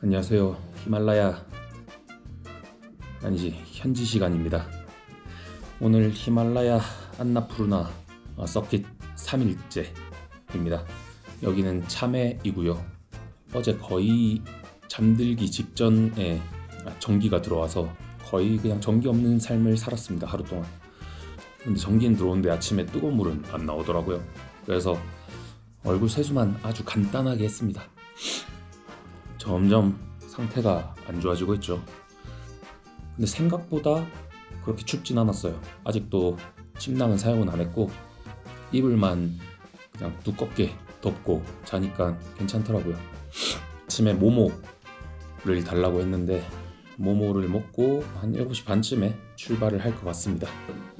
안녕하세요. 히말라야 아니지 현지 시간입니다. 오늘 히말라야 안나푸르나 어, 서킷 3일째입니다. 여기는 참해이고요. 어제 거의 잠들기 직전에 아, 전기가 들어와서 거의 그냥 전기 없는 삶을 살았습니다. 하루 동안. 근데 전기는 들어오는데 아침에 뜨거운 물은 안 나오더라고요. 그래서 얼굴 세수만 아주 간단하게 했습니다. 점점 상태가 안 좋아지고 있죠. 근데 생각보다 그렇게 춥진 않았어요. 아직도 침낭은 사용은 안 했고 이불만 그냥 두껍게 덮고 자니까 괜찮더라고요. 아침에 모모를 달라고 했는데 모모를 먹고 한 7시 반쯤에 출발을 할 것 같습니다.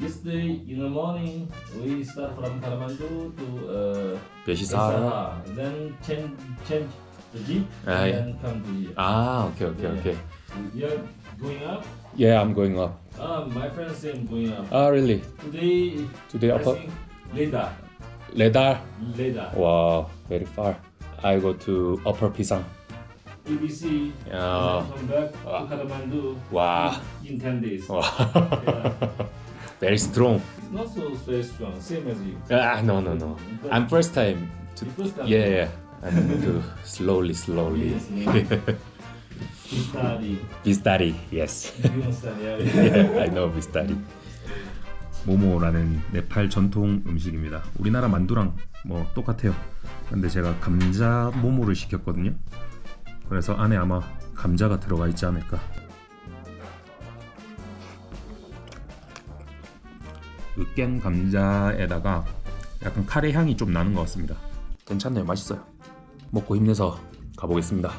Yesterday in the morning, we start from Kathmandu to uh. Besara. Then change change the jeep and come to here. Ah, okay, okay, Yeah. okay. You're going up? Yeah, I'm going up. Um, my friend say I'm going up. Ah, really? Today, Today, I upper think Leda. Leda? Leda. Wow, very far. I go to Upper Pisang. ABC, Yeah. Oh. and then Come back Wow. to Kathmandu Wow. in 10 days. Wow. very strong. It's not so very strong, same as you. Ah, no, no, no. I'm first time. To, first time? yeah, yeah. I'm going to slowly, slowly. Yes, yes. Study. 비스타리, yes. Yeah, I know 비스타리. 모모라는 네팔 전통 음식입니다. 우리나라 만두랑 뭐 똑같아요. 근데 제가 감자 모모를 시켰거든요. 그래서 안에 아마 감자가 들어가 있지 않을까. 으깬 감자에다가 약간 카레 향이 좀 나는 것 같습니다. 괜찮네요, 맛있어요. 먹고 힘내서 가보겠습니다.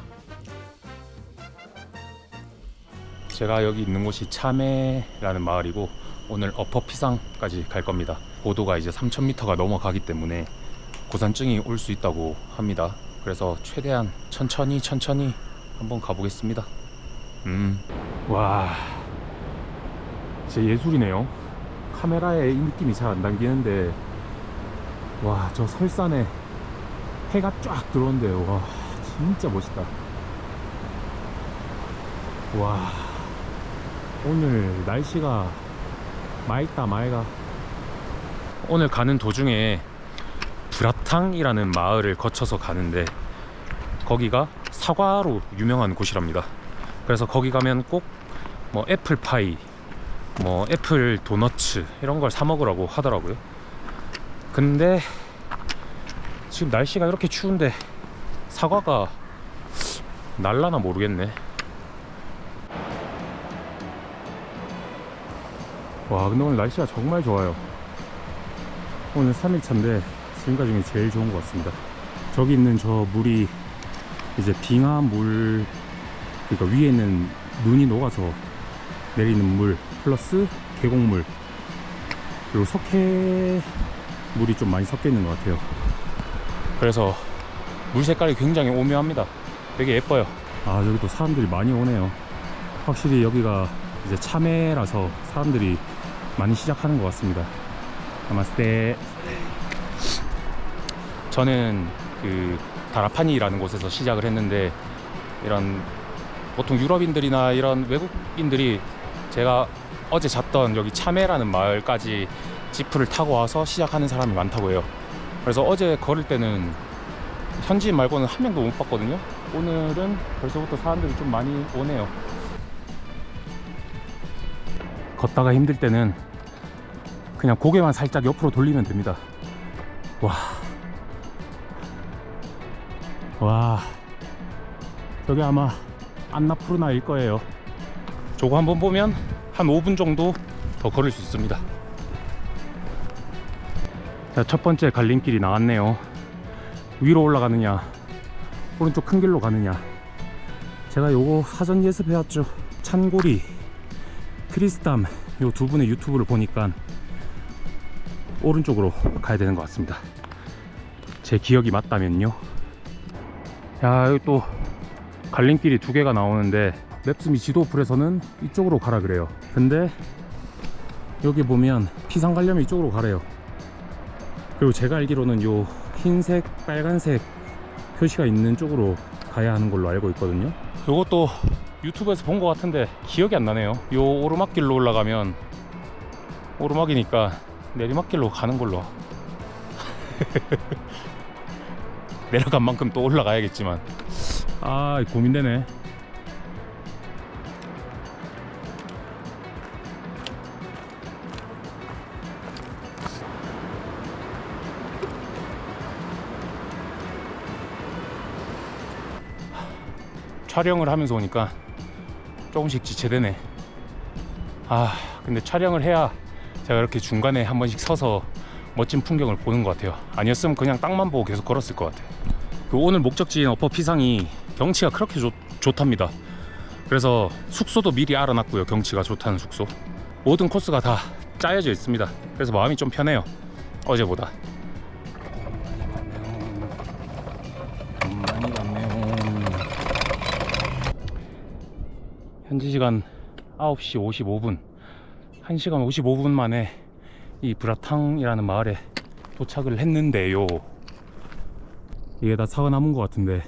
제가 여기 있는 곳이 참해라는 마을이고 오늘 어퍼 피상까지 갈 겁니다. 고도가 이제 3,000m가 넘어가기 때문에 고산증이 올 수 있다고 합니다. 그래서 최대한 천천히 천천히 한번 가보겠습니다. 음, 와, 진짜 예술이네요. 카메라에 이 느낌이 잘 안 담기는데, 와, 저 설산에 해가 쫙 들어오는데, 와, 진짜 멋있다. 와, 오늘 날씨가 맑다 맑아. 오늘 가는 도중에 브라탕이라는 마을을 거쳐서 가는데 거기가 사과로 유명한 곳이랍니다. 그래서 거기 가면 꼭 뭐 애플파이 뭐 애플 도너츠 이런 걸 사 먹으라고 하더라고요. 근데 지금 날씨가 이렇게 추운데 사과가 날라나 모르겠네. 와 근데 오늘 날씨가 정말 좋아요. 오늘 3일차인데 지금까지 중에 제일 좋은 것 같습니다. 저기 있는 저 물이 이제 빙하 물 그러니까 위에 있는 눈이 녹아서 내리는 물 플러스 계곡물. 그리고 석회 물이 좀 많이 섞여 있는 것 같아요 그래서 물 색깔이 굉장히 오묘합니다 되게 예뻐요 아 여기 또 사람들이 많이 오네요 확실히 여기가 이제 참외라서 사람들이 많이 시작하는 것 같습니다. 나마스테. 저는 그 다라파니라는 곳에서 시작을 했는데 이런 보통 유럽인들이나 이런 외국인들이 제가 어제 잤던 여기 참외라는 마을까지 지프를 타고 와서 시작하는 사람이 많다고 해요. 그래서 어제 걸을 때는 현지인 말고는 한 명도 못 봤거든요. 오늘은 벌써부터 사람들이 좀 많이 오네요. 걷다가 힘들 때는 그냥 고개만 살짝 옆으로 돌리면 됩니다. 와. 와. 저기 아마 안나푸르나일 거예요. 저거 한번 보면 한 5분 정도 더 걸을 수 있습니다. 자, 첫 번째 갈림길이 나왔네요. 위로 올라가느냐, 오른쪽 큰 길로 가느냐. 제가 요거 사전 예습해왔죠. 찬고리 크리스담 요 두 분의 유튜브를 보니까 오른쪽으로 가야 되는 것 같습니다. 제 기억이 맞다면요. 야 여기 또 갈림길이 두 개가 나오는데 맵스미 지도 어플에서는 이쪽으로 가라 그래요. 근데 여기 보면 피상 가려면 이쪽으로 가래요. 그리고 제가 알기로는 요 흰색, 빨간색 표시가 있는 쪽으로 가야 하는 걸로 알고 있거든요. 요것도 유튜브에서 본 것 같은데 기억이 안 나네요. 요 오르막길로 올라가면 오르막이니까 내리막길로 가는 걸로. 내려간 만큼 또 올라가야겠지만 아 고민되네. 촬영을 하면서 오니까 조금씩 지체되네. 아, 근데 촬영을 해야 제가 이렇게 중간에 한 번씩 서서 멋진 풍경을 보는 것 같아요. 아니었으면 그냥 땅만 보고 계속 걸었을 것 같아요. 그 오늘 목적지인 어퍼 피상이 경치가 그렇게 좋, 좋답니다. 그래서 숙소도 미리 알아놨고요. 경치가 좋다는 숙소. 모든 코스가 다 짜여져 있습니다. 그래서 마음이 좀 편해요. 어제보다. 현지 시간 9시 55분 1시간 55분 만에 이 브라탕이라는 마을에 도착을 했는데요. 이게 다 사과 나무인 것 같은데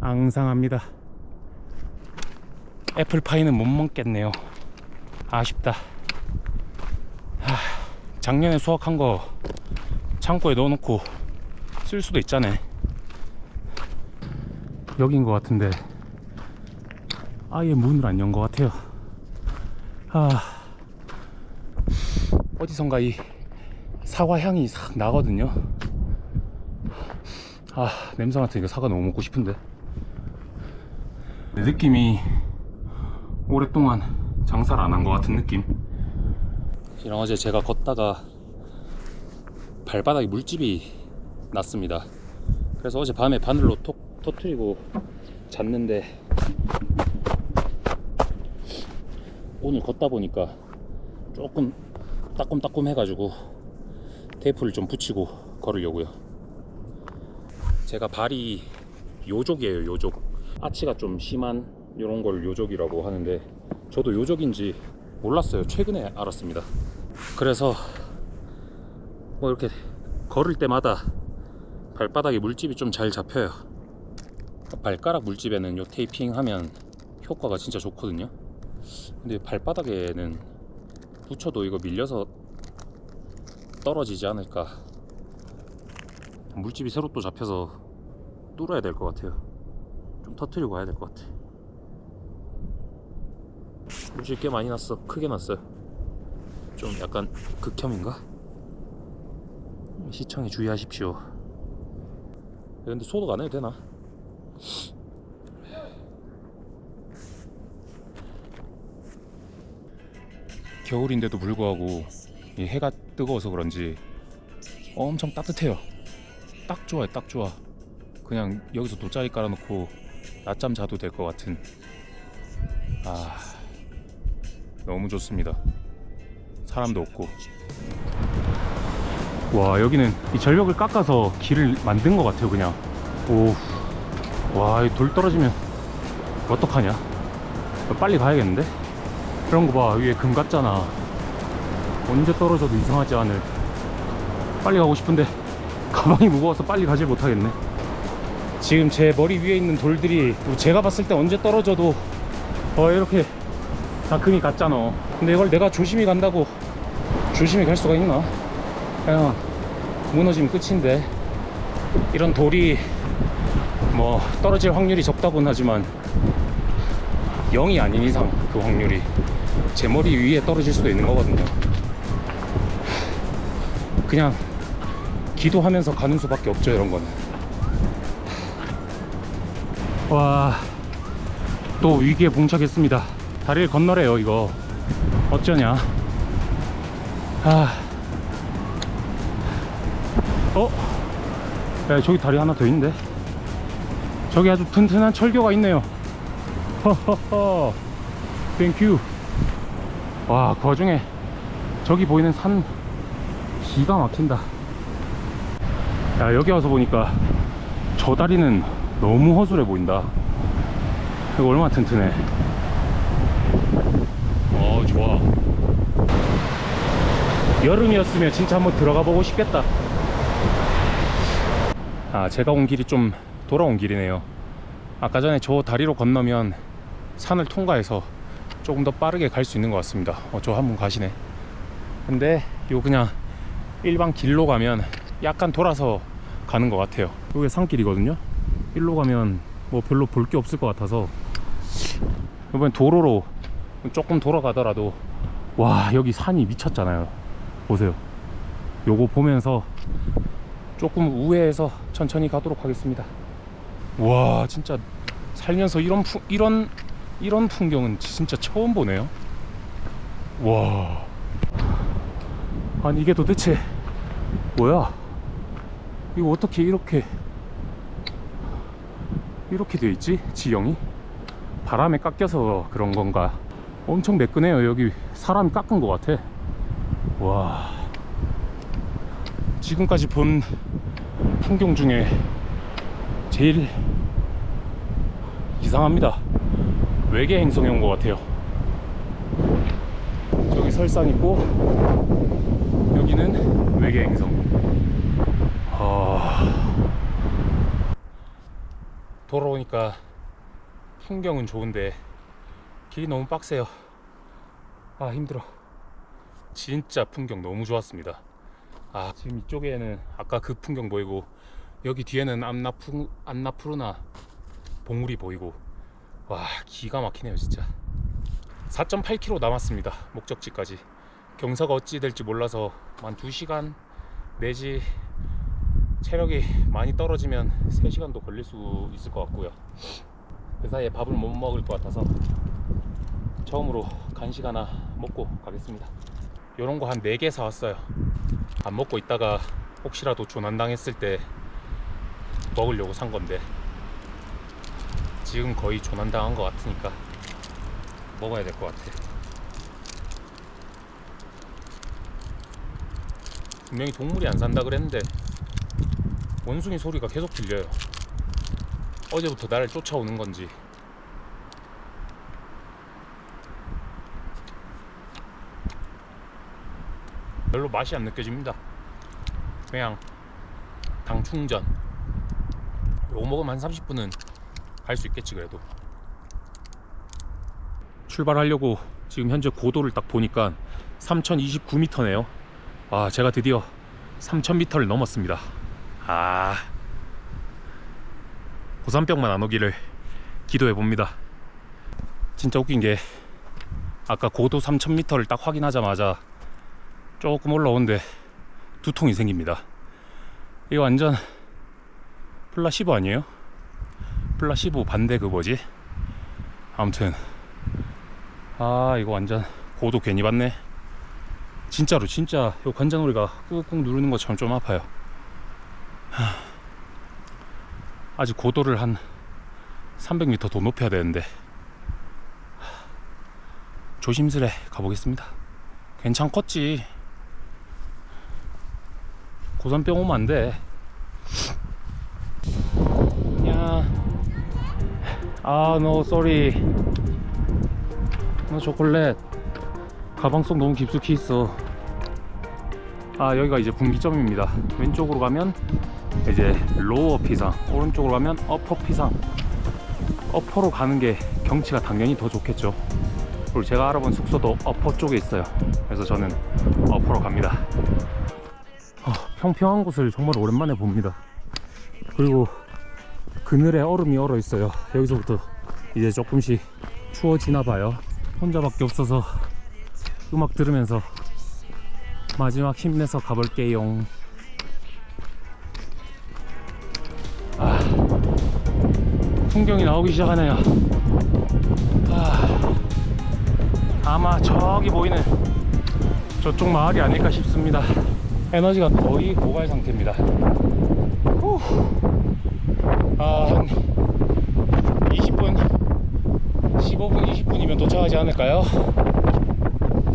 앙상합니다. 애플파이는 못 먹겠네요. 아쉽다. 하, 작년에 수확한 거 창고에 넣어놓고 쓸 수도 있잖아 여긴 것 같은데 아예 문을 안 연 것 같아요. 아 어디선가 이 사과 향이 싹 나거든요. 아 냄새 맡으니까 사과 너무 먹고 싶은데. 느낌이 오랫동안 장사를 안 한 것 같은 느낌. 지난 어제 제가 걷다가 발바닥에 물집이 났습니다. 그래서 어제 밤에 바늘로 톡 터트리고 잤는데 오늘 걷다 보니까 조금 따끔따끔 해가지고 테이프를 좀 붙이고 걸으려고요. 제가 발이 요족이에요, 요족. 아치가 좀 심한 이런 걸 요족이라고 하는데 저도 요족인지 몰랐어요. 최근에 알았습니다. 그래서 뭐 이렇게 걸을 때마다 발바닥에 물집이 좀 잘 잡혀요. 발가락 물집에는 요 테이핑 하면 효과가 진짜 좋거든요. 근데 발바닥에는 붙여도 이거 밀려서 떨어지지 않을까. 물집이 새로 또 잡혀서 뚫어야 될 것 같아요. 좀 터트리고 가야 될 것 같아. 물집 꽤 많이 났어. 크게 났어요. 좀 약간 극혐인가? 시청에 주의하십시오. 근데 소독 안 해도 되나? 겨울인데도 불구하고 이 해가 뜨거워서 그런지 엄청 따뜻해요. 딱 좋아요, 딱 좋아. 그냥 여기서 돗자리 깔아놓고 낮잠 자도 될 것 같은. 아, 너무 좋습니다. 사람도 없고. 와, 여기는 이 절벽을 깎아서 길을 만든 것 같아요, 그냥. 오, 와, 이 돌 떨어지면 어떡하냐? 빨리 가야겠는데? 그런 거 봐. 위에 금 같잖아. 언제 떨어져도 이상하지 않을. 빨리 가고 싶은데 가방이 무거워서 빨리 가질 못하겠네. 지금 제 머리 위에 있는 돌들이 제가 봤을 때 언제 떨어져도 어 이렇게 다 금이 같잖아. 근데 이걸 내가 조심히 간다고 조심히 갈 수가 있나? 그냥 무너지면 끝인데 이런 돌이 뭐 떨어질 확률이 적다고는 하지만 0이 아닌 이상 그 확률이 제 머리 위에 떨어질 수도 있는 거거든요. 그냥 기도하면서 가는 수밖에 없죠 이런 거는. 와, 또 위기에 봉착했습니다. 다리를 건너래요 이거. 어쩌냐? 아, 어? 야, 저기 다리 하나 더 있는데. 저기 아주 튼튼한 철교가 있네요. 땡큐 와 그 와중에 저기 보이는 산 기가 막힌다. 야 여기 와서 보니까 저 다리는 너무 허술해 보인다. 이거 얼마나 튼튼해. 어 좋아. 여름이었으면 진짜 한번 들어가 보고 싶겠다. 아 제가 온 길이 좀 돌아온 길이네요. 아까 전에 저 다리로 건너면 산을 통과해서 조금 더 빠르게 갈 수 있는 것 같습니다. 어, 저 한 분 가시네. 근데 요 그냥 일반 길로 가면 약간 돌아서 가는 것 같아요. 이게 산길이거든요. 일로 가면 뭐 별로 볼 게 없을 것 같아서 이번엔 도로로 조금 돌아가더라도 와 여기 산이 미쳤잖아요. 보세요. 요거 보면서 조금 우회해서 천천히 가도록 하겠습니다. 와 진짜 살면서 이런 풍, 이런 이런 풍경은 진짜 처음 보네요. 와 아니 이게 도대체 뭐야? 이거 어떻게 이렇게 이렇게 돼 있지? 지형이 바람에 깎여서 그런 건가? 엄청 매끈해요. 여기 사람이 깎은 것 같아. 와 지금까지 본 풍경 중에 제일 이상합니다. 외계 행성이 온것 같아요. 저기 설산 있고 여기는 외계 행성. 아... 돌아오니까 풍경은 좋은데 길이 너무 빡세요. 아 힘들어. 진짜 풍경 너무 좋았습니다. 아 지금 이쪽에는 아까 그 풍경 보이고 여기 뒤에는 안나푸 안나푸르나 봉우리 보이고 와 기가 막히네요 진짜. 4.8km 남았습니다 목적지까지. 경사가 어찌 될지 몰라서 한 2시간 내지 체력이 많이 떨어지면 3시간도 걸릴 수 있을 것 같고요. 그 사이에 밥을 못 먹을 것 같아서 처음으로 간식 하나 먹고 가겠습니다. 요런 거 한 4개 사왔어요. 안 먹고 있다가 혹시라도 조난당했을 때 먹으려고 산 건데 지금 거의 조난당한 것 같으니까 먹어야 될 것 같아. 분명히 동물이 안 산다 그랬는데 원숭이 소리가 계속 들려요. 어제부터 나를 쫓아오는 건지. 별로 맛이 안 느껴집니다. 그냥 당 충전. 요거 먹으면 한 30분은 갈 수 있겠지 그래도. 출발하려고 지금 현재 고도를 딱 보니까 3029m네요. 와, 제가 드디어 3000m를 넘었습니다. 아. 고산병만 안 오기를 기도해 봅니다. 진짜 웃긴 게 아까 고도 3000m를 딱 확인하자마자 조금 올라오는데 두통이 생깁니다. 이거 완전 플라시보 아니에요? 플라시보 반대 그 뭐지? 아무튼. 아 이거 완전 고도 괜히 봤네. 진짜로 진짜. 요 관자놀이가 꾹꾹 누르는 것처럼 좀 아파요. 하, 아직 고도를 한 300m 더 높여야 되는데. 하, 조심스레 가보겠습니다. 괜찮겠지? 고산병 오면 안돼 아, no, sorry. 너 초콜릿. 가방 속 너무 깊숙이 있어. 아, 여기가 이제 분기점입니다. 왼쪽으로 가면 이제 로어 피상, 오른쪽으로 가면 어퍼 피상. 어퍼로 가는 게 경치가 당연히 더 좋겠죠. 그리고 제가 알아본 숙소도 어퍼 쪽에 있어요. 그래서 저는 어퍼로 갑니다. 아, 평평한 곳을 정말 오랜만에 봅니다. 그리고 그늘에 얼음이 얼어 있어요. 여기서부터 이제 조금씩 추워지나 봐요. 혼자밖에 없어서 음악 들으면서 마지막 힘내서 가볼게요. 아, 풍경이 나오기 시작하네요. 아, 아마 저기 보이는 저쪽 마을이 아닐까 싶습니다. 에너지가 거의 고갈 상태입니다. 후. 아, 한 20분, 15분, 20분이면 도착하지 않을까요?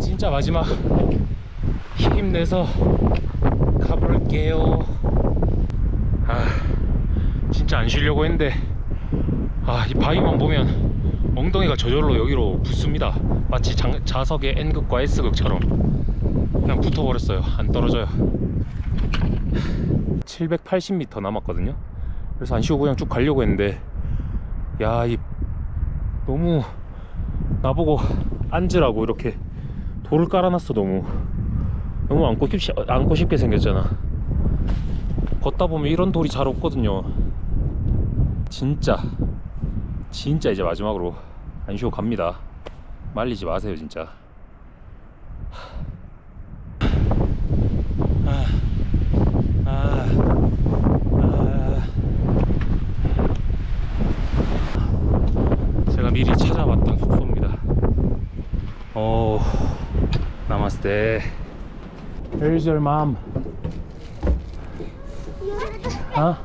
진짜 마지막 힘내서 가볼게요. 아, 진짜 안 쉬려고 했는데, 아, 이 바위만 보면 엉덩이가 저절로 여기로 붙습니다. 마치 장, 자석의 N극과 S극처럼. 그냥 붙어버렸어요. 안 떨어져요. 780m 남았거든요. 그래서 안 쉬고 그냥 쭉 가려고 했는데 야, 이 너무 나보고 앉으라고 이렇게 돌을 깔아놨어 너무 너무 앉고 싶 앉고 싶게 생겼잖아. 걷다 보면 이런 돌이 잘 없거든요. 진짜 진짜 이제 마지막으로 안 쉬고 갑니다. 말리지 마세요 진짜. 제가 미리 숙소입니다. 오, 나마스테. Where's your mom? 어?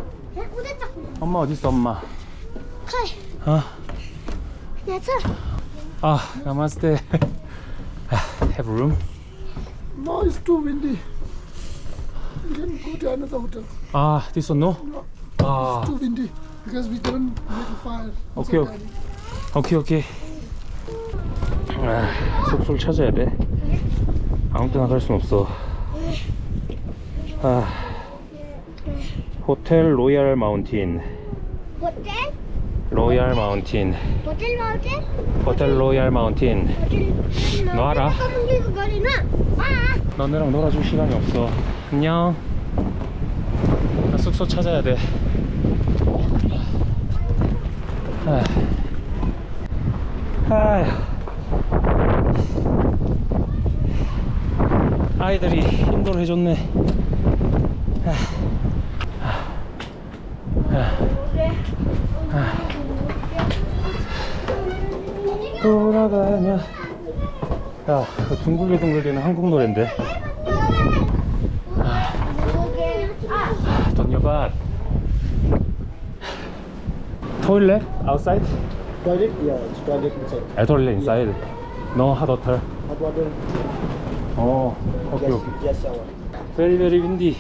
우대 짝. 엄마 어디 있어 엄마? 칼. 어? 야채. 아, 나마스테. Have room? No, it's too windy. We can go to another hotel. 아, this one no? No, 아, too windy because we couldn't make a fire. It's Okay, okay. 오케이 오케이. 아, 숙소를 찾아야 돼. 아무 때나 갈 순 없어. 아, 호텔 로얄 마운틴. 호텔? 로얄 마운틴. 호텔 마운틴? 호텔 로얄 마운틴. 너 알아? 아. 너네랑 놀아줄 시간이 없어. 안녕. 나 숙소 찾아야 돼. 아. 아휴. 아이들이 힘들어 해줬네. 돌아가며 야, 그 둥글게둥글리는 한국 노래인데. 돈여밭. 토일렛? outside? Toilet? Yeah, toilet inside. 아, 토일렛 inside. No hot water. Hot water? 어, 오케이 yes, 오케이. yes, shower. Very very windy.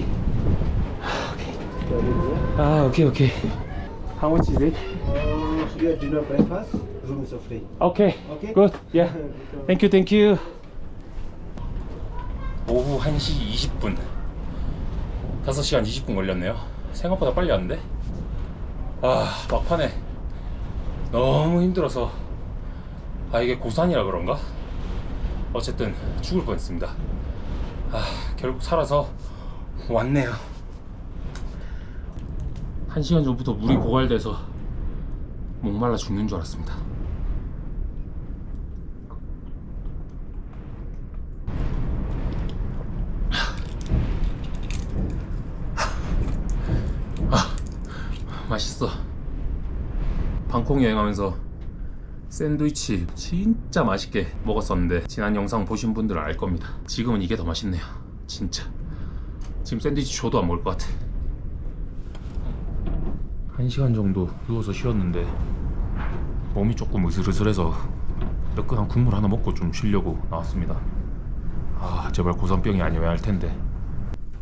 Toilet here. 아, 오케이 오케이. How much is it? Uh, your dinner, breakfast, room is free. Okay. Okay. Good. Yeah. Thank you. Thank you. 오후 1시 20분. 5시간 20분 걸렸네요. 생각보다 빨리 왔는데. 아, 막판에 너무 힘들어서 아, 이게 고산이라 그런가? 어쨌든 죽을 뻔했습니다. 아, 결국 살아서 왔네요. 1시간 전부터 물이 고갈돼서 목말라 죽는 줄 알았습니다. 맛있어. 방콕 여행하면서 샌드위치 진짜 맛있게 먹었었는데 지난 영상 보신 분들은 알 겁니다. 지금은 이게 더 맛있네요. 진짜. 지금 샌드위치 줘도 안 먹을 것 같아. 한 시간 정도 누워서 쉬었는데 몸이 조금 으슬으슬해서 뜨끈한 국물 하나 먹고 좀 쉬려고 나왔습니다. 아 제발 고산병이 아니어야 할 텐데.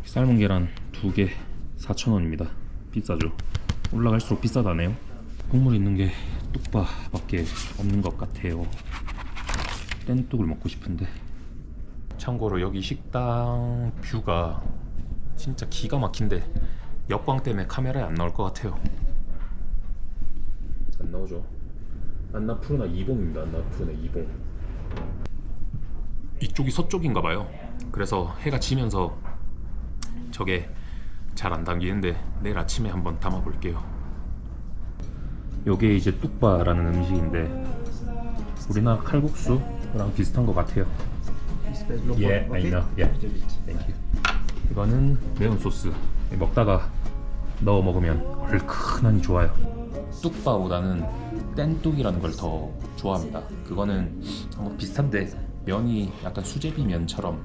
삶은 계란 두개 4,000원입니다. 비싸죠? 올라갈수록 비싸다네요. 국물 있는 게 뚝밥밖에 없는 것 같아요. 뗀뚝을 먹고 싶은데. 참고로 여기 식당 뷰가 진짜 기가 막힌데 역광 때문에 카메라에 안 나올 것 같아요. 안 나오죠. 안나푸르나 이봉입니다. 안나푸르나 이봉. 이쪽이 서쪽인가 봐요. 그래서 해가 지면서 저게 잘안 담기는데 내일 아침에 한번 담아 볼게요. 요게 이제 뚝바라는 음식인데 우리나라 칼국수랑 비슷한 것 같아요. 예, I know. 예. Thank. 이거는 매운 소스. 먹다가 넣어 먹으면 얼큰하니 좋아요. 뚝바보다는 뗀뚝이라는 걸 더 좋아합니다. 그거는 뭐 비슷한데 면이 약간 수제비 면처럼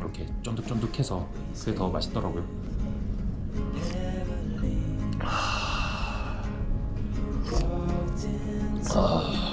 이렇게 쫀득쫀득해서 그게 더 맛있더라고요. 안 나